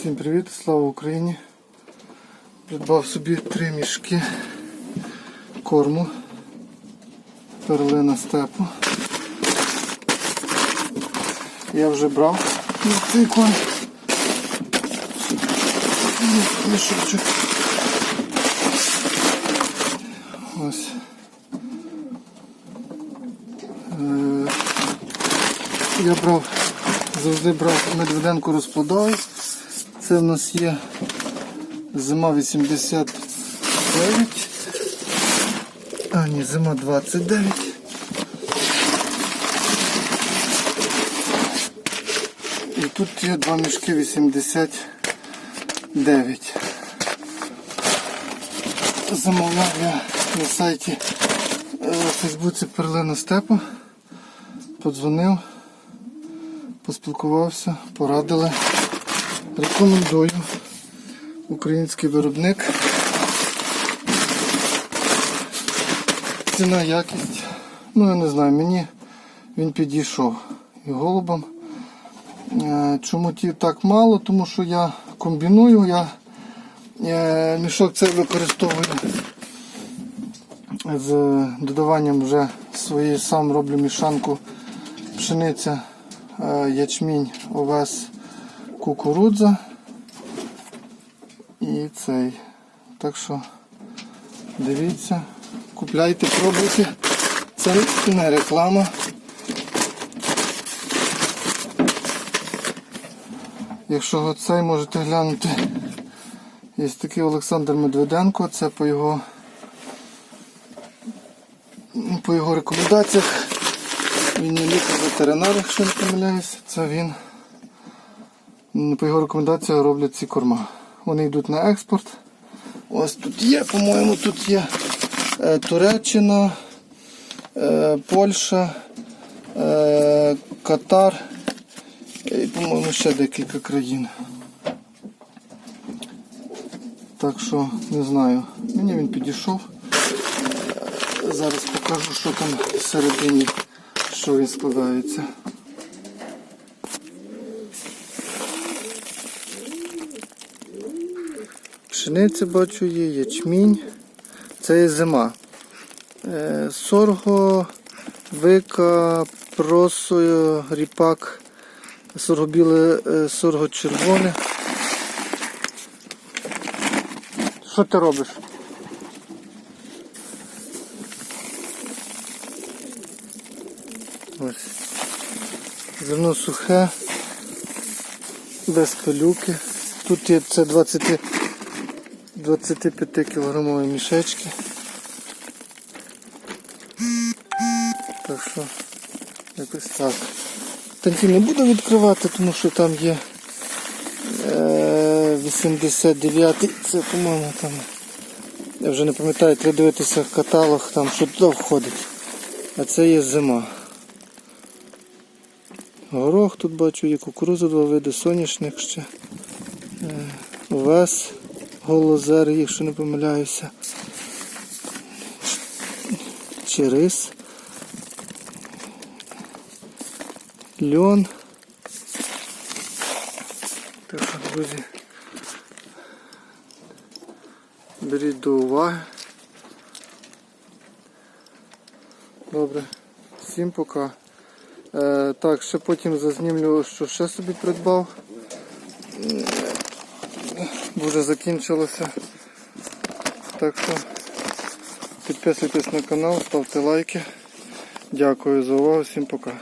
Всім привіт, слава Україні! Придбав собі три мішки корму перлина степу. Я вже брав цей корм. Мішочок. Ось. Е, Я брав, завжди брав медведенку розплодовий. Це в нас є зима 89. А, ні, зима 29. І тут є два мішки 89. Замовляв я на сайті е, Фейсбуці Перлина Степу. Подзвонив, поспілкувався, порадили. Рекомендую український виробник. Ціна, якість. Ну я не знаю, мені він підійшов і голубам. Е, Чому ті так мало? Тому що я комбіную, я е, мішок цей використовую з додаванням вже своєї сам роблю мішанку пшениця, е, ячмінь, овес, кукурудза і цей. Так що дивіться, купляйте, пробуйте. Це не реклама. Якщо цей можете глянути, є такий Олександр Медведенко, це по його по його рекомендаціях. Він є лікар-ветеринар, якщо не помиляюсь, це він. По його рекомендаціях роблять ці корма. Вони йдуть на експорт. Ось тут є, по-моєму, тут є е, Туреччина, е, Польща, е, Катар і, по-моєму, ще декілька країн. Так що не знаю. Мені він підійшов. Зараз покажу, що там всередині, що він складається. Пшениця бачу є, ячмінь. Це є зима. Е, Сорго, вика, просо, ріпак, сорго біле, е, сорго червоне. Що ти робиш? Ось. Зерно сухе, без пилюки. Тут є це 20, 25 кілограмові мішечки. Так що якось так. Танки не буду відкривати, тому що там є е, 89 це по-моєму там. Я вже не пам'ятаю, треба дивитися каталог, там що туди входить. А це є зима. Горох тут бачу, є кукуруза, два види, соняшник ще. Е, Овес, голозер, якщо не помиляюся. Чи рис. Льон. Так друзі. Беріть до уваги. Добре. Всім пока. Е, так, ще потім зазнімлю, що ще собі придбав. Вже закінчилося. Так що підписуйтесь на канал, ставте лайки. Дякую за увагу, всім пока.